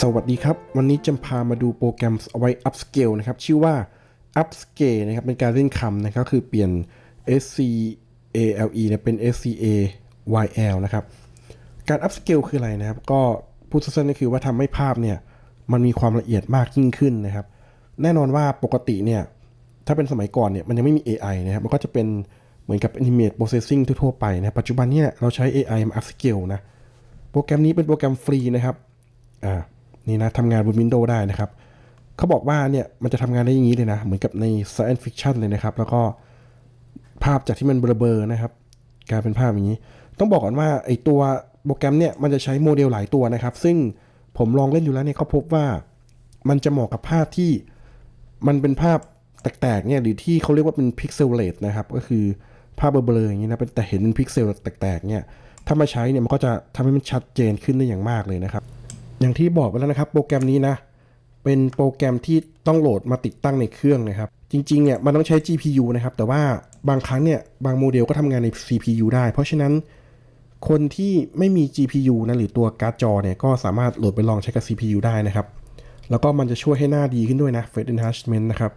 สวัสดีครับ วันนี้จะพามาดูโปรแกรมเอาไว้ upscale นะครับ ชื่อว่า upscale นะครับ เป็นการเล่นคำนะครับ คือเปลี่ยน scale เนี่ยเป็น scaYL นะครับ การ upscale คืออะไรนะครับ ก็พูดสั้นๆก็คือว่าทำให้ภาพเนี่ย มันมีความละเอียดมากยิ่งขึ้นนะครับ แน่นอนว่าปกติเนี่ย ถ้าเป็นสมัยก่อนเนี่ย มันยังไม่มี AI นะครับ มันก็จะเป็นเหมือนกับ Animate Processing ทั่วๆไปนะ ปัจจุบันเนี่ยเราใช้ AI มา upscale นะ โปรแกรมนี้เป็นโปรแกรมฟรีนะครับ อ่า นี่นะทำงานบน Windows ได้นะครับเขาบอกว่าเนี่ยมันจะทำงานได้อย่างนี้เลยนะ เหมือนกับใน Science Fiction เลยนะครับ แล้วก็ภาพจากที่มันเบลอๆนะครับกลายเป็นภาพอย่างนี้ ต้องบอกก่อนว่าไอตัวโปรแกรมเนี่ยมันจะใช้โมเดลหลายตัวนะครับ ซึ่งผมลองเล่นอยู่แล้วเนี่ยเขาพบว่ามันจะเหมาะกับภาพที่มันเป็นภาพแตกๆเนี่ยหรือที่เขาเรียกว่าเป็นพิกเซลเลตนะครับ ก็คือภาพเบลอๆอย่างนี้นะเป็นแต่เห็นเป็นพิกเซลแตกๆเนี่ยถ้ามาใช้เนี่ยมันก็จะทำให้มันชัดเจนขึ้นได้อย่างมากเลยนะครับ อย่างที่บอกไปแล้วนะครับ โปรแกรมนี้นะ เป็นโปรแกรมที่ต้องโหลดมาติดตั้งในเครื่องนะครับ จริงๆเนี่ยมันต้องใช้ GPU นะครับ แต่ว่าบางครั้งเนี่ยบางโมเดลก็ทำงานใน CPU ได้ เพราะฉะนั้นคนที่ไม่มี GPU นะหรือตัวการ์ดจอเนี่ยก็สามารถโหลดไปลองใช้กับ CPU ได้นะครับ แล้วก็มันจะช่วยให้หน้าดีขึ้นด้วยนะ Face Enhancement นะครับ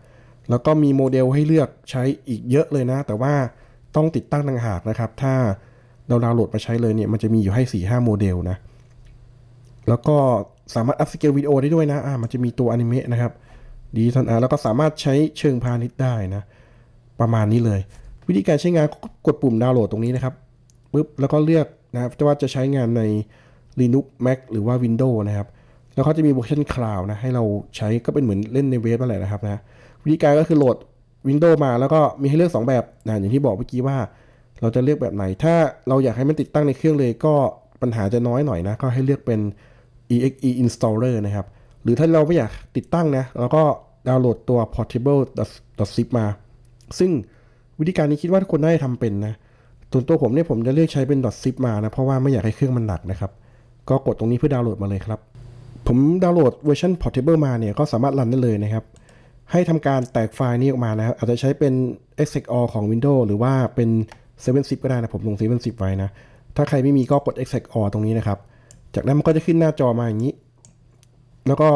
แล้วก็มีโมเดลให้เลือกใช้อีกเยอะเลยนะ แต่ว่าต้องติดตั้งต่างหากนะครับ ถ้าเราดาวน์โหลดมาใช้เลยเนี่ยมันจะมีอยู่ให้ 4-5 โมเดลนะ แล้วก็สามารถอัพสเกลวิดีโอได้ด้วยนะอ่ามันจะมีตัวอนิเมะนะครับดีทันอ่าแล้วก็สามารถใช้เชิงพาณิชย์ได้นะ ประมาณนี้เลย วิธีการใช้งานก็กดปุ่มดาวน์โหลดตรงนี้นะครับปุ๊บแล้วก็เลือกนะครับว่าจะใช้งานใน Linux Mac หรือว่า Windows นะครับ แล้วเขาจะมีเวอร์ชันคลาวนะ ให้เราใช้ก็เป็นเหมือนเล่นในเว็บนั่นแหละนะครับนะวิธีการก็คือโหลด Windows มาแล้วก็มีให้เลือก 2 แบบนะอย่างที่บอกเมื่อกี้ว่า เราจะเลือกแบบไหน ถ้าเราอยากให้มันติดตั้งในเครื่องเลยก็ปัญหาจะน้อยหน่อยนะ ก็ให้เลือกเป็น exe installer นะครับ หรือถ้าเราไม่อยากติดตั้งนะเราก็ดาวน์โหลดตัว portable zip มา ซึ่งวิธีการนี้คิดว่าทุกคนน่าจะทำเป็นนะส่วนตัวผมเนี่ยผมจะเลือกใช้เป็น zip มานะ เพราะว่าไม่อยากให้เครื่องมันหนักนะครับ ก็กดตรงนี้เพื่อดาวน์โหลดมาเลยครับ ผมดาวน์โหลดเวอร์ชัน portable มาเนี่ยก็สามารถรันได้เลยนะครับ ให้ทำการแตกไฟล์นี้ออกมานะครับอาจจะใช้เป็น execor ของ Windows หรือว่าเป็น 7zip ก็ได้นะผมลง 7zip ไว้นะถ้าใครไม่มีก็กด execor ตรงนี้นะครับ จากนั้นมันก็จะขึ้นหน้าจอมาอย่างนี้ แล้วก็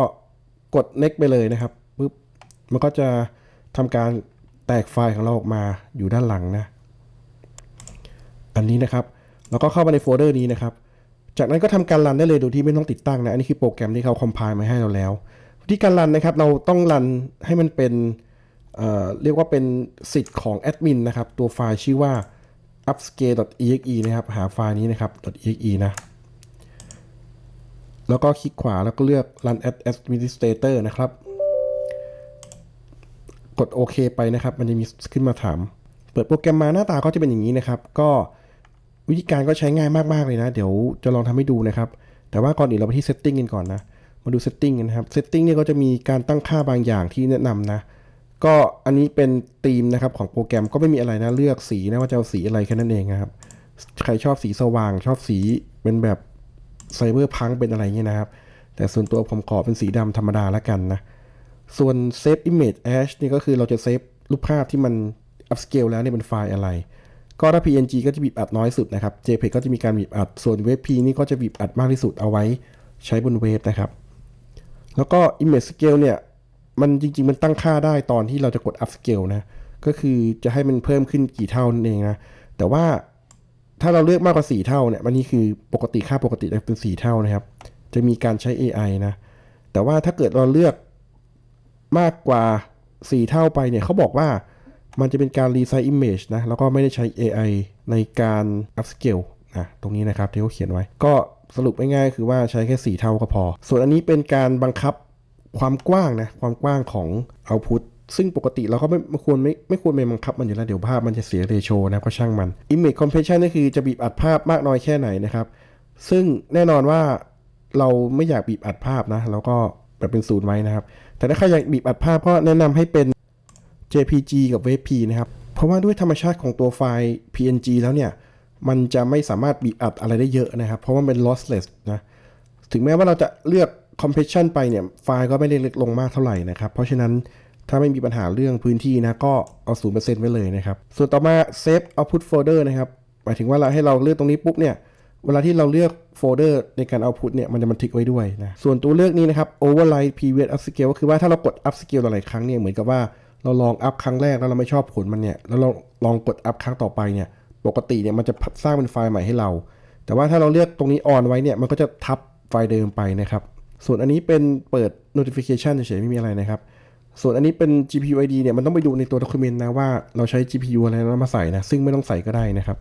กด next ไปเลยนะครับปุ๊บมันก็จะทำการแตกไฟล์ของเราออกมาอยู่ด้านหลังนะ อันนี้นะครับ แล้วก็เข้ามาในโฟลเดอร์นี้นะครับ จากนั้นก็ทำการรันได้เลยโดยที่ไม่ต้องติดตั้งนะ อันนี้คือโปรแกรมที่เขาคอมไพล์มาให้เราแล้ววิธีการรันนะครับ เราต้องรันให้มันเป็นเเรียกว่าเป็นสิทธิ์ของแอดมินนะครับ ตัวไฟล์ชื่อว่า upscale.exe นะครับ หาไฟล์นี้นะครับ .exe นะ แล้วก็คลิกขวาแล้วก็เลือก run as administrator นะครับ กดโอเคไปนะครับ มันจะมีขึ้นมาถาม เปิดโปรแกรมมาหน้าตาก็จะเป็นอย่างนี้นะครับ ก็วิธีการก็ใช้ง่ายมาก ๆ เลยนะ เดี๋ยวจะลองทำให้ดูนะครับ แต่ว่าก่อนอื่นเราไปที่ setting กันก่อนนะ มาดู setting กันนะครับ setting เนี่ยก็จะมีการตั้งค่าบางอย่างที่แนะนำนะ ก็อันนี้เป็นธีมนะครับของโปรแกรมก็ไม่มีอะไรนะ เลือกสีนะว่าจะเอาสีอะไรแค่นั้นเองนะครับ ใครชอบสีสว่างชอบสีเป็นแบบ ไซเบอร์พังเป็นอะไรเงี้ยนะครับ แต่ส่วนตัวผมขอเป็นสีดำธรรมดาแล้วกันนะ ส่วน Save Image As นี่ก็คือเราจะเซฟรูปภาพที่มัน upscale แล้วเนี่ยเป็นไฟล์อะไร ก็ถ้า PNG ก็จะบีบอัดน้อยสุดนะครับ JPEG ก็จะมีการบีบอัด ส่วน WebP นี่ก็จะบีบอัดมากที่สุดเอาไว้ใช้บนเว็บนะครับ แล้วก็ Image Scale เนี่ย มันจริง ๆ มันตั้งค่าได้ตอนที่เราจะกด upscale นะ ก็คือจะให้มันเพิ่มขึ้นกี่เท่านั่นเองนะ แต่ว่า ถ้าเราเลือกมากกว่า 4 เท่าเนี่ยมันนี่คือปกติค่าปกติจะเป็น 4 เท่านะครับ จะมีการใช้ AI นะ แต่ว่าถ้าเกิดเราเลือกมากกว่า 4 เท่าไปเนี่ยเขาบอกว่ามันจะเป็นการ resize image นะ แล้วก็ไม่ได้ใช้ AI ในการ upscale นะตรงนี้นะครับที่เขาเขียนไว้ ก็สรุปง่ายๆคือว่าใช้แค่ 4 เท่าก็พอ ส่วนอันนี้เป็นการบังคับความกว้างนะ ความกว้างของ output ซึ่งปกติเราก็ไม่ควรไม่ไม่ควรไปบังคับมันอยู่แล้วเดี๋ยวภาพมันจะเสียเรโชนะก็ช่างมัน image compression ก็คือจะบีบอัดภาพมากน้อยแค่ไหนนะครับ ซึ่งแน่นอนว่าเราไม่อยากบีบอัดภาพนะแล้วก็แบบเป็นศูนย์ไว้นะครับ แต่ถ้าใครอยากบีบอัดภาพก็แนะนำให้เป็น JPG กับ WebP นะครับ เพราะว่าด้วยธรรมชาติของตัวไฟล์ PNG แล้วเนี่ย มันจะไม่สามารถบีบอัดอะไรได้เยอะนะครับ เพราะว่าเป็น lossless นะ ถึงแม้ว่าเราจะเลือก compression ไปเนี่ย ไฟล์ก็ไม่ได้เล็กลงมากเท่าไหร่นะครับ เพราะฉะนั้น ถ้าไม่มีปัญหาเรื่องพื้นที่นะก็เอา0%ไว้เลยนะครับ ส่วนต่อมา save output folder นะครับ หมายถึงว่าเราให้เราเลือกตรงนี้ปุ๊บเนี่ย เวลาที่เราเลือกโฟลเดอร์ในการเอาพุทเนี่ยมันจะบันทึกไว้ด้วยนะ ส่วนตัวเลือกนี้นะครับ override previous upscale ก็คือว่าถ้าเรากด upscale หลายครั้งเนี่ยเหมือนกับว่าเราลองอัพครั้งแรกแล้วเราไม่ชอบผลมันเนี่ยแล้วเราลองกดอัพครั้งต่อไปเนี่ย ปกติเนี่ยมันจะสร้างเป็นไฟล์ใหม่ให้เรา แต่ว่าถ้าเราเลือกตรงนี้ on ไว้เนี่ยมันก็จะทับไฟล์เดิมไปนะครับ ส่วนอันนี้เป็นเปิด notification เฉยๆไม่มีอะไรนะครับ ส่วนอันนี้เป็น GPU ID เนี่ยมันต้องไปดูในตัว document นะว่าเราใช้ GPU อะไรแล้วมาใส่นะ ซึ่งไม่ต้องใส่ก็ได้นะครับ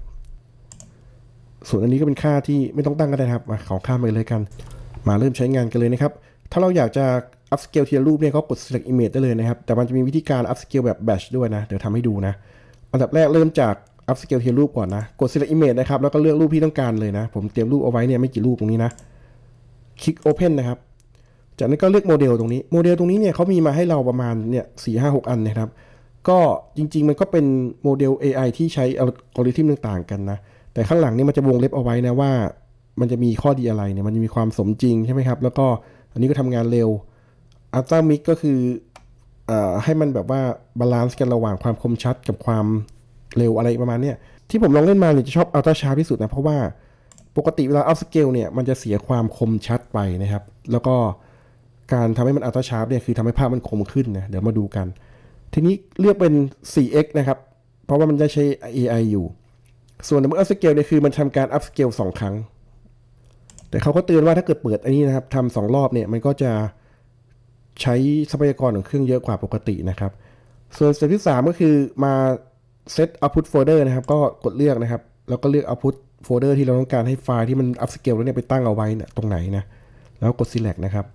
ส่วนอันนี้ก็เป็นค่าที่ไม่ต้องตั้งก็ได้นะครับมาขอข้ามไปเลยกัน มาเริ่มใช้งานกันเลยนะครับ ถ้าเราอยากจะ upscale ทีละรูปเนี่ยก็กด select image ได้เลยนะครับ แต่มันจะมีวิธีการ upscale แบบ batch ด้วยนะ เดี๋ยวทำให้ดูนะ อันดับแรกเริ่มจาก upscale ทีละรูปก่อนนะ กด select image นะครับ แล้วก็เลือกรูปที่ต้องการเลยนะ ผมเตรียมรูปเอาไว้เนี่ยไม่กี่รูปตรงนี้นะ คลิก open นะครับ จากนั้นก็เลือกโมเดลตรงนี้ โมเดลตรงนี้เนี่ยเขามีมาให้เราประมาณเนี่ยสี่ห้าหกอันนะครับ ก็จริง ๆ มันก็เป็นโมเดล AI ที่ใช้อัลกอริทึมต่างๆ กันนะ แต่ข้างหลังนี่มันจะวงเล็บเอาไว้นะว่า มันจะมีข้อดีอะไรเนี่ย มันจะมีความสมจริงใช่ไหมครับ แล้วก็อันนี้ก็ทำงานเร็วอัลต a ามิกก็คืออให้มันแบบว่าบาลานซ์กันระหว่างความคมชัดกับความเร็วอะไรประมาณเนี้ยที่ผมลองเล่นมาเนี่ยจะชอบอัลต a าชาร์ที่สุดนะเพราะว่าปกติเวลาอัพสเกลเนี่ยมันจะเสียความคมชัดไปนะครับ แล้วก็ การทำให้มันอัลต a าชาร์เนี่ยคือทำให้ภาพมันคมขึ้นนะเดี๋ยวมาดูกัน ทีนี้เลือกเป็น 4x นะครับ เพราะว่ามันจะใช้ AI อยู่ ส่วน double upscale เนี่ยคือมันทำการ upscale สองครั้ง แต่เขาก็เตือนว่าถ้าเกิดเปิดอันนี้นะครับทำสองรอบเนี่ยมันก็จะใช้ทรัพยากรของเครื่องเยอะกว่าปกตินะครับ ส่วนสเต็ปที่ 3 ก็คือมา set output folder นะครับ ก็กดเลือกนะครับ แล้วก็เลือก output folder ที่เราต้องการให้ไฟล์ที่มัน upscale แล้วเนี่ยไปตั้งเอาไว้เนี่ยตรงไหนนะ แล้วกด select นะครับ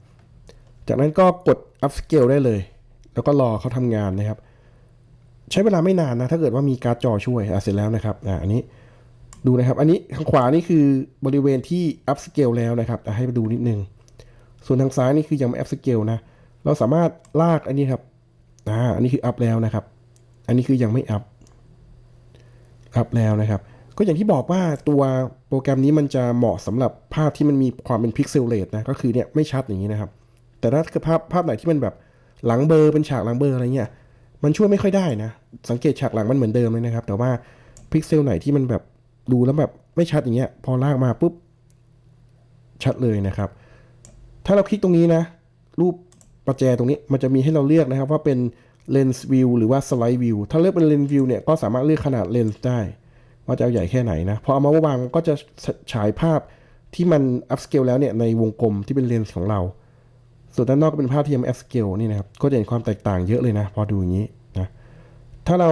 จากนั้นก็กด upscale ได้เลย แล้วก็รอเขาทำงานนะครับ ใช้เวลาไม่นานนะ ถ้าเกิดว่ามีการ์ดจอช่วยอะเสร็จแล้วนะครับอะอันนี้ดูนะครับ อันนี้ทางขวานี่คือบริเวณที่ upscale แล้วนะครับให้ไปดูนิดนึง ส่วนทางซ้ายนี่คือยังไม่ upscale นะ เราสามารถลากอันนี้ครับอ่าอันนี้คือ up แล้วนะครับ อันนี้คือยังไม่ up up แล้วนะครับ ก็อย่างที่บอกว่าตัวโปรแกรมนี้มันจะเหมาะสำหรับภาพที่มันมีความเป็นพิกเซลเลตนะ ก็คือเนี่ยไม่ชัดอย่างนี้นะครับ แต่ถ้าเกิดภาพภาพไหนที่มันแบบหลังเบอร์เป็นฉากหลังเบอร์อะไรเงี้ยมันช่วยไม่ค่อยได้นะ สังเกตฉากหลังมันเหมือนเดิมเลยนะครับ แต่ว่าพิกเซลไหนที่มันแบบดูแล้วแบบไม่ชัดอย่างเงี้ย พอลากมาปุ๊บชัดเลยนะครับ ถ้าเราคลิกตรงนี้นะ รูปประแจตรงนี้มันจะมีให้เราเลือกนะครับ ว่าเป็น lens view หรือว่า slide view ถ้าเลือกเป็น lens view เนี่ยก็สามารถเลือกขนาดเลนส์ได้ ว่าจะเอาใหญ่แค่ไหนนะพอเอามาวางก็จะฉายภาพที่มัน upscale แล้วเนี่ยในวงกลมที่เป็นเลนส์ของเรา ส่วนด้านนอกก็เป็นภาพที่ยังไม่ upscale นี่นะครับ ก็จะเห็นความแตกต่างเยอะเลยนะ พอดูอย่างนี้นะ ถ้าเรา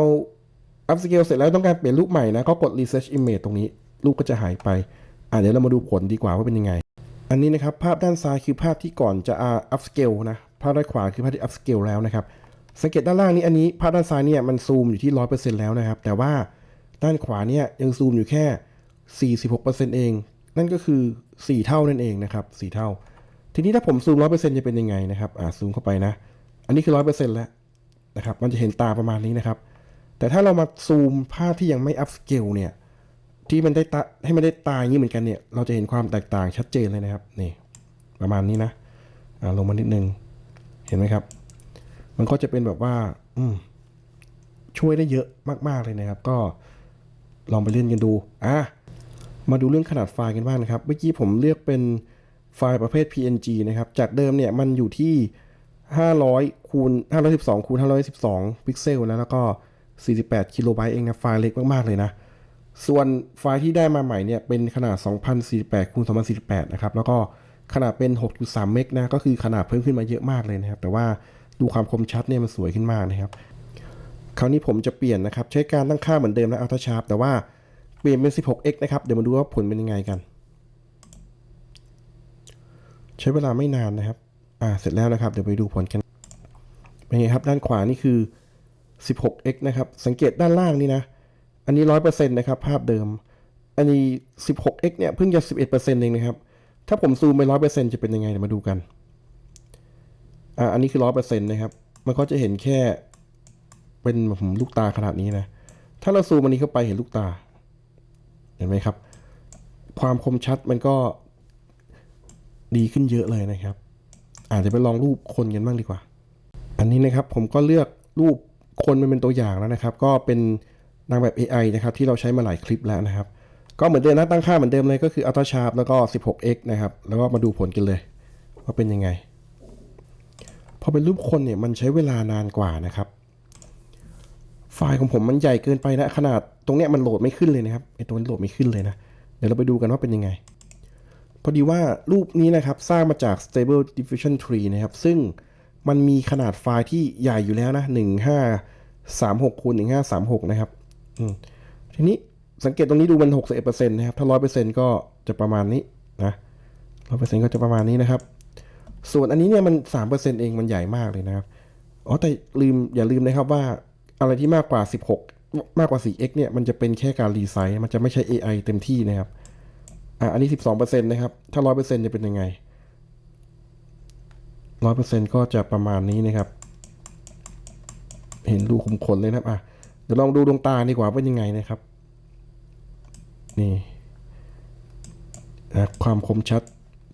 upscale เสร็จแล้วต้องการเปลี่ยนรูปใหม่นะ ก็กด research image ตรงนี้ รูปก็จะหายไป อะเดี๋ยวเรามาดูผลดีกว่าว่าเป็นยังไง อันนี้นะครับ ภาพด้านซ้ายคือภาพที่ก่อนจะ upscale นะ ภาพด้านขวาคือภาพที่ upscale แล้วนะครับ สังเกตด้านล่างนี้อันนี้ภาพด้านซ้ายเนี่ยมันซูมอยู่ที่ 100%แล้วนะครับ แต่ว่าด้านขวาเนี่ยยังซูมอยู่แค่ 46%เอง นั่นก็คือ 4 เท่านั่นเองนะครับ 4 เท่า ทีนี้ถ้าผมซูม100%จะเป็นยังไงนะครับ อ่าซูมเข้าไปนะ อันนี้คือ100%แล้วนะครับ มันจะเห็นตาประมาณนี้นะครับ แต่ถ้าเรามาซูมภาพที่ยังไม่ upscale เนี่ย ที่มันได้ตาให้มันได้ตาอย่างนี้เหมือนกันเนี่ย เราจะเห็นความแตกต่างชัดเจนเลยนะครับ นี่ ประมาณนี้นะ อ่าลงมานิดนึง เห็นไหมครับ มันก็จะเป็นแบบว่า อืม ช่วยได้เยอะมาก ๆเลยนะครับ ก็ลองไปเล่นกันดู อะ มาดูเรื่องขนาดไฟล์กันบ้างนะครับ เมื่อกี้ผมเลือกเป็น ไฟล์ประเภท PNG นะครับ จากเดิมเนี่ยมันอยู่ที่ 500คูณ512คูณ512 พิกเซลนะแล้วก็ 48 กิโลไบต์เองนะ ไฟล์เล็กมากๆเลยนะ ส่วนไฟล์ที่ได้มาใหม่เนี่ยเป็นขนาด 2048คูณ2048 นะครับ แล้วก็ขนาดเป็น 6.3 เมกนะ ก็คือขนาดเพิ่มขึ้นมาเยอะมากเลยนะครับ แต่ว่าดูความคมชัดเนี่ยมันสวยขึ้นมากนะครับ คราวนี้ผมจะเปลี่ยนนะครับ ใช้การตั้งค่าเหมือนเดิมนะ Ultra Sharp แต่ว่าเปลี่ยนเป็น 16x นะครับ เดี๋ยวมาดูว่าผลเป็นยังไงกัน ใช้เวลาไม่นานนะครับ อ่า เสร็จแล้วนะครับ เดี๋ยวไปดูผลกัน เป็นไงครับ ด้านขวานี่คือ 16x นะครับ สังเกตด้านล่างนี่นะ อันนี้ 100%นะครับ ภาพเดิม อันนี้ 16x เนี่ย เพิ่งจะ 11%เองนะครับ ถ้าผมซูมไป 100%จะเป็นยังไง เดี๋ยวมาดูกัน อ่า อันนี้คือ 100%นะครับ มันก็จะเห็นแค่ เป็นผมลูกตาขนาดนี้นะ ถ้าเราซูมอันนี้เข้าไปเห็นลูกตา เห็นไหมครับ ความคมชัดมันก็ ดีขึ้นเยอะเลยนะครับ อาจจะไปลองรูปคนกันบ้างดีกว่า อันนี้นะครับผมก็เลือกรูปคนมันเป็นตัวอย่างแล้วนะครับ ก็เป็นนางแบบ AI นะครับที่เราใช้มาหลายคลิปแล้วนะครับ ก็เหมือนเดิมนะตั้งค่าเหมือนเดิมเลยก็คือ Ultra Sharp แล้วก็ 16x นะครับ แล้วก็มาดูผลกันเลย ว่าเป็นยังไง พอเป็นรูปคนเนี่ยมันใช้เวลานานกว่านะครับ ไฟล์ของผมมันใหญ่เกินไปนะขนาดตรงเนี้ยมันโหลดไม่ขึ้นเลยนะครับไอตัวนี้โหลดไม่ขึ้นเลยนะ เดี๋ยวเราไปดูกันว่าเป็นยังไง พอดีว่ารูปนี้นะครับสร้างมาจาก Stable Diffusion Tree นะครับ ซึ่งมันมีขนาดไฟล์ที่ใหญ่อยู่แล้วนะ1536คูณ1536 นะครับทีนี้สังเกตตรงนี้ดูมัน 61%นะครับ ถ้า 100%ก็จะประมาณนี้นะ100%ก็จะประมาณนี้นะครับ ส่วนอันนี้เนี่ยมัน 3%เองมันใหญ่มากเลยนะครับ อ๋อแต่ลืมอย่าลืมนะครับว่าอะไรที่มากกว่า 16 มากกว่า 4x เนี่ยมันจะเป็นแค่การรีไซส์มันจะไม่ใช่ AI เต็มที่นะครับ อะอันนี้12%นต์นะครับ ถ้า100%จะเป็นยังไง100%ก็จะประมาณนี้นะครับ เห็นรูขุมขนเลยนะครับอะเดี๋ยวลองดูดวงตาดีกว่าเป็นยังไงนะครับ นี่นะความคมชัด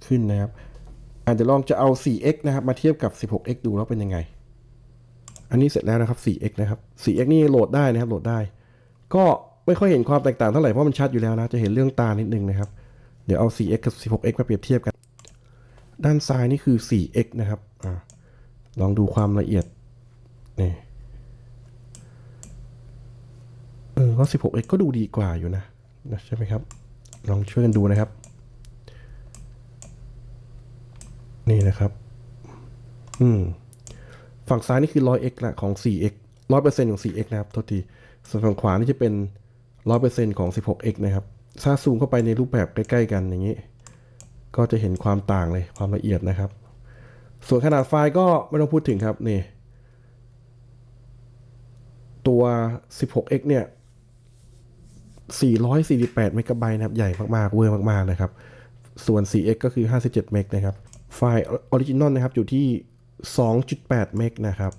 ขึ้นนะครับอะเดี๋ยวลองจะเอา 4x นะครับ มาเทียบกับ 16x ดูแล้วเป็นยังไง อันนี้เสร็จแล้วนะครับ 4x นะครับ 4x นี่โหลดได้นะครับ โหลดได้ ก็ไม่ค่อยเห็นความแตกต่างเท่าไหร่เพราะมันชัดอยู่แล้วนะ จะเห็นเรื่องตานิดนึงนะครับ เดี๋ยวเอา 4x กับ 16x มาเปรียบเทียบกัน ด้านซ้ายนี่คือ 4x นะครับอลองดูความละเอียด นี่ เออก็ 16x ก็ดูดีกว่าอยู่นะนะใช่ไหมครับ ลองช่วยกันดูนะครับ นี่นะครับ อืม ฝั่งซ้ายนี่คือ 100x ละของ 4x 100%ของ 4x นะครับโทษที ส่วนฝั่งขวานี่จะเป็น 100%ของ 16x นะครับ ถ้าซูมเข้าไปในรูปแบบใกล้ๆกันอย่างนี้ ก็จะเห็นความต่างเลยความละเอียดนะครับ ส่วนขนาดไฟล์ก็ไม่ต้องพูดถึงครับนี่ตัว 16x เนี่ย 448 เมกะไบต์นะครับ ใหญ่มาก ๆ เวอร์มาก ๆ นะครับ ส่วน 4x ก็คือ 57 เมกนะครับ ไฟล์ออริจินอลนะครับ อยู่ที่ 2.8 เมกนะครับ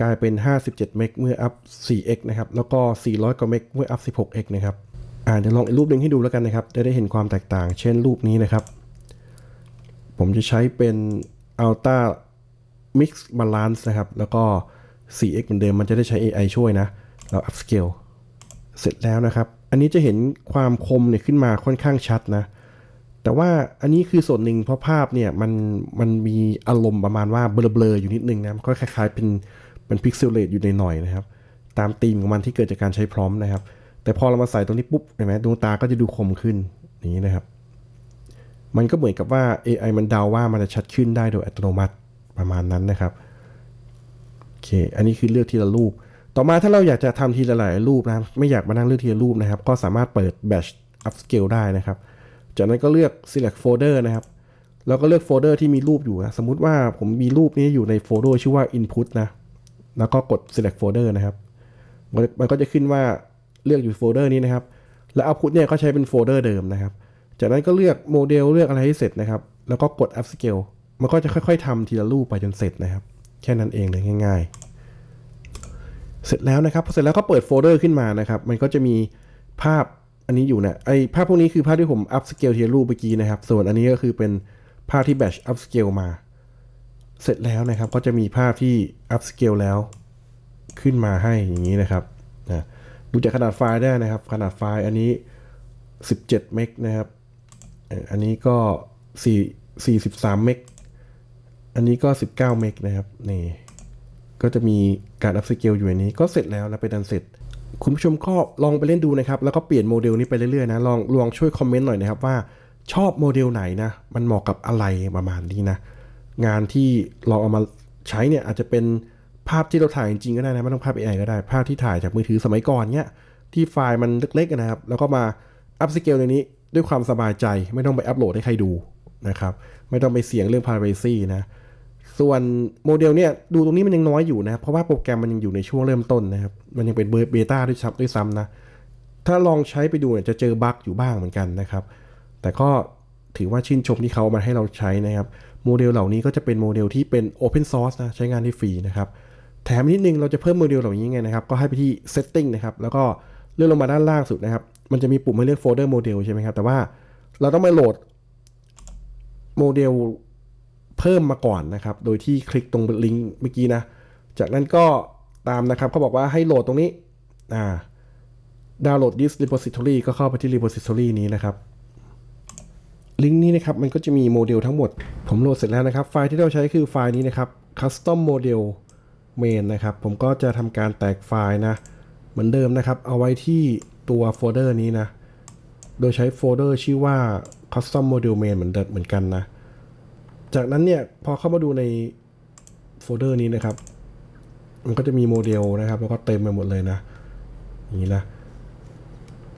กลายเป็น 57 เมกเมื่ออัพ 4x นะครับ แล้วก็ 400 กว่าเมกเมื่ออัพ 16x นะครับ อ่าเดี๋ยวลองอีกรูปหนึ่งให้ดูแล้วกันนะครับจะได้เห็นความแตกต่าง เช่นรูปนี้นะครับ ผมจะใช้เป็น Ultra Mix Balance นะครับ แล้วก็ 4x เหมือนเดิมมันจะได้ใช้ AI ช่วยนะแล้ว upscale เสร็จแล้วนะครับ อันนี้จะเห็นความคมเนี่ยขึ้นมาค่อนข้างชัดนะ แต่ว่าอันนี้คือส่วนหนึ่งเพราะภาพเนี่ยมันมันมีอารมณ์ประมาณว่าเบลอๆอยู่นิดนึงนะมันก็คล้ายๆเป็นเป็นพิกเซลเลตอยู่ในหน่อยๆนะครับ ตามธีมของมันที่เกิดจากการใช้พร้อมนะครับ แต่พอเรามาใส่ตรงนี้ปุ๊บเห็นไหมดวงตาก็จะดูคมขึ้นอย่างนี้นะครับ มันก็เหมือนกับว่า AI มันเดาว่ามันจะชัดขึ้นได้โดยอัตโนมัติประมาณนั้นนะครับโอเค อันนี้คือเลือกทีละรูป ต่อมาถ้าเราอยากจะทำทีละหลายรูปนะไม่อยากมานั่งเลือกทีละรูปนะครับ ก็สามารถเปิด Batch Upscale ได้นะครับ จากนั้นก็เลือก select folder นะครับ แล้วก็เลือกโฟลเดอร์ที่มีรูปอยู่นะ สมมุติว่าผมมีรูปนี้อยู่ในโฟลเดอร์ชื่อว่า input นะ แล้วก็กด select folder นะครับ มันก็จะขึ้นว่า เลือกอยู่โฟลเดอร์นี้นะครับ แล้ว output เนี่ยก็ใช้เป็นโฟลเดอร์เดิมนะครับ จากนั้นก็เลือกโมเดลเลือกอะไรให้เสร็จนะครับ แล้วก็กด upscale มันก็จะค่อยๆทำทีละรูปไปจนเสร็จนะครับ แค่นั้นเองเลยง่าย ๆ เสร็จแล้วนะครับพอเสร็จแล้วก็เปิดโฟลเดอร์ขึ้นมานะครับ มันก็จะมีภาพอันนี้อยู่นะไอภาพพวกนี้คือภาพที่ผม upscale ทีละรูปเมื่อกี้นะครับ ส่วนอันนี้ก็คือเป็นภาพที่ batch upscale มา เสร็จแล้วนะครับก็จะมีภาพที่ upscale แล้วขึ้นมาให้อย่างนี้นะครับนะ ดูจากขนาดไฟล์ได้นะครับ ขนาดไฟล์อันนี้ 17 เมกนะครับอันนี้ก็ 4 43 เมกอันนี้ก็ 19 เมกนะครับนี่ก็จะมีการ up scale อยู่ในนี้ก็เสร็จแล้วนะเป็นอันเสร็จ คุณผู้ชมก็ลองไปเล่นดูนะครับ แล้วก็เปลี่ยนโมเดลนี้ไปเรื่อยๆนะลองลองช่วยคอมเมนต์หน่อยนะครับว่าชอบโมเดลไหนนะ มันเหมาะกับอะไรประมาณนี้นะ งานที่เราเอามาใช้เนี่ยอาจจะเป็น ภาพที่เราถ่ายจริงก็ได้นะไม่ต้องภาพ AI ก็ได้ ภาพที่ถ่ายจากมือถือสมัยก่อนเนี่ยที่ไฟล์มันเล็กๆนะครับ แล้วก็มาอัพสเกลในนี้ด้วยความสบายใจ ไม่ต้องไปอัปโหลดให้ใครดูนะครับ ไม่ต้องไปเสี่ยงเรื่อง privacy นะ ส่วนโมเดลเนี่ยดูตรงนี้มันยังน้อยอยู่นะ เพราะว่าโปรแกรมมันยังอยู่ในช่วงเริ่มต้นนะครับ มันยังเป็นเบต้าด้วยซ้ำด้วยซ้ำนะ ถ้าลองใช้ไปดูเนี่ยจะเจอบั๊กอยู่บ้างเหมือนกันนะครับ แต่ก็ถือว่าชื่นชมที่เขาเอามาให้เราใช้นะครับ โมเดลเหล่านี้ก็จะเป็นโมเดลที่เป็น Open Source นะใช้งานได้ฟรีนะครับ แถมนิดนึงเราจะเพิ่มโมเดลเหล่านี้ไงนะครับ ก็ให้ไปที่ Setting นะครับ แล้วก็เลื่อนลงมาด้านล่างสุดนะครับ มันจะมีปุ่มให้เลือกโฟลเดอร์โมเดลใช่ไหมครับ แต่ว่าเราต้องไปโหลดโมเดลเพิ่มมาก่อนนะครับ โดยที่คลิกตรงลิงก์เมื่อกี้นะ จากนั้นก็ตามนะครับเขาบอกว่าให้โหลดตรงนี้ อ่า ดาวน์โหลด this repository ก็เข้าไปที่ repository นี้นะครับ ลิงก์นี้นะครับ มันก็จะมีโมเดลทั้งหมด ผมโหลดเสร็จแล้วนะครับ ไฟล์ที่เราใช้คือไฟล์นี้นะครับ custom model main นะครับ ผมก็จะทำการแตกไฟล์นะ เหมือนเดิมนะครับ เอาไว้ที่ตัวโฟลเดอร์นี้นะ โดยใช้โฟลเดอร์ชื่อว่า custom model main เหมือนเดิมเหมือนกันนะ จากนั้นเนี่ยพอเข้ามาดูในโฟลเดอร์นี้นะครับ มันก็จะมีโมเดลนะครับ แล้วก็เต็มไปหมดเลยนะ อย่างนี้นะ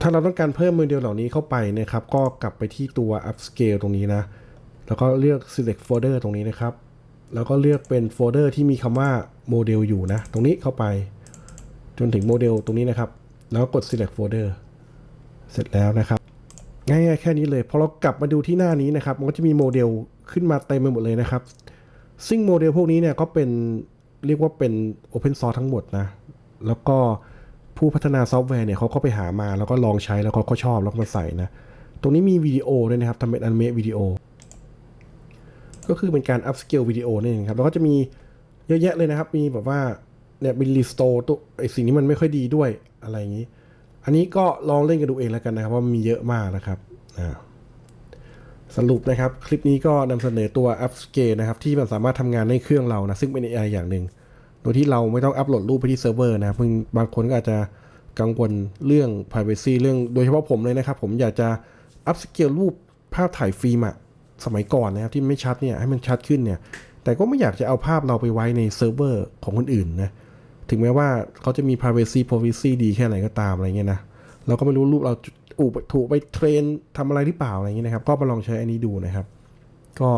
ถ้าเราต้องการเพิ่มโมเดลเหล่านี้เข้าไปนะครับ ก็กลับไปที่ตัว upscale ตรงนี้นะ แล้วก็เลือก select folder ตรงนี้นะครับ แล้วก็เลือกเป็นโฟลเดอร์ที่มีคำว่า โมเดลอยู่นะ ตรงนี้เข้าไป จนถึงโมเดลตรงนี้นะครับ แล้วกด select folder เสร็จแล้วนะครับ ง่ายๆแค่นี้เลยพอเรากลับมาดูที่หน้านี้นะครับ มันก็จะมีโมเดลขึ้นมาเต็มไปหมดเลยนะครับ ซึ่งโมเดลพวกนี้เนี่ยก็เป็นเรียกว่าเป็น Open Source ทั้งหมดนะ แล้วก็ผู้พัฒนาซอฟต์แวร์เนี่ยเขาก็ไปหามาแล้วก็ลองใช้แล้วเขาก็ชอบแล้วมาใส่นะ ตรงนี้มีวิดีโอด้วยนะครับทำเป็นอนิเมะวิดีโอ ก็คือเป็นการ upscale วิดีโอนี่เองครับ แล้วก็จะมี เยอะแยะเลยนะครับ มีแบบว่าเนี่ยเป็น restore ตัวไอสิ่งนี้มันไม่ค่อยดีด้วยอะไรอย่างนี้ อันนี้ก็ลองเล่นกันดูเองแล้วกันนะครับว่ามีเยอะมากนะครับสรุปนะครับ คลิปนี้ก็นำเสนอตัว Upscale นะครับ ที่มันสามารถทำงานในเครื่องเรานะ ซึ่งเป็น AI อย่างหนึ่ง โดยที่เราไม่ต้องอัปโหลดรูปไปที่เซิร์ฟเวอร์นะเพิ่งบางคนก็อาจจะกังวลเรื่อง Privacy เรื่องโดยเฉพาะผมเลยนะครับ ผมอยากจะ Upscale รูปภาพถ่ายฟิล์มอะสมัยก่อนนะครับที่ไม่ชัดเนี่ยให้มันชัดขึ้นเนี่ย แต่ก็ไม่อยากจะเอาภาพเราไปไว้ในเซิร์ฟเวอร์ของคนอื่นนะ ถึงแม้ว่าเขาจะมี privacy policy ดีแค่ไหนก็ตามอะไรเงี้ยนะ เราก็ไม่รู้รูปเราอูถูกไปเทรนทำอะไรหรือเปล่าอะไรเงี้ยนะครับ ก็มาลองใช้อันนี้ดูนะครับ ก็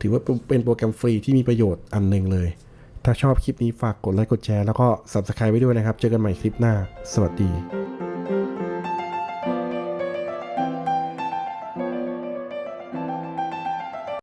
ถือว่าเป็นโปรแกรมฟรีที่มีประโยชน์อันหนึ่งเลย ถ้าชอบคลิปนี้ฝากกดไลค์กดแชร์แล้วก็ subscribe ไว้ด้วยนะครับ เจอกันใหม่คลิปหน้า สวัสดี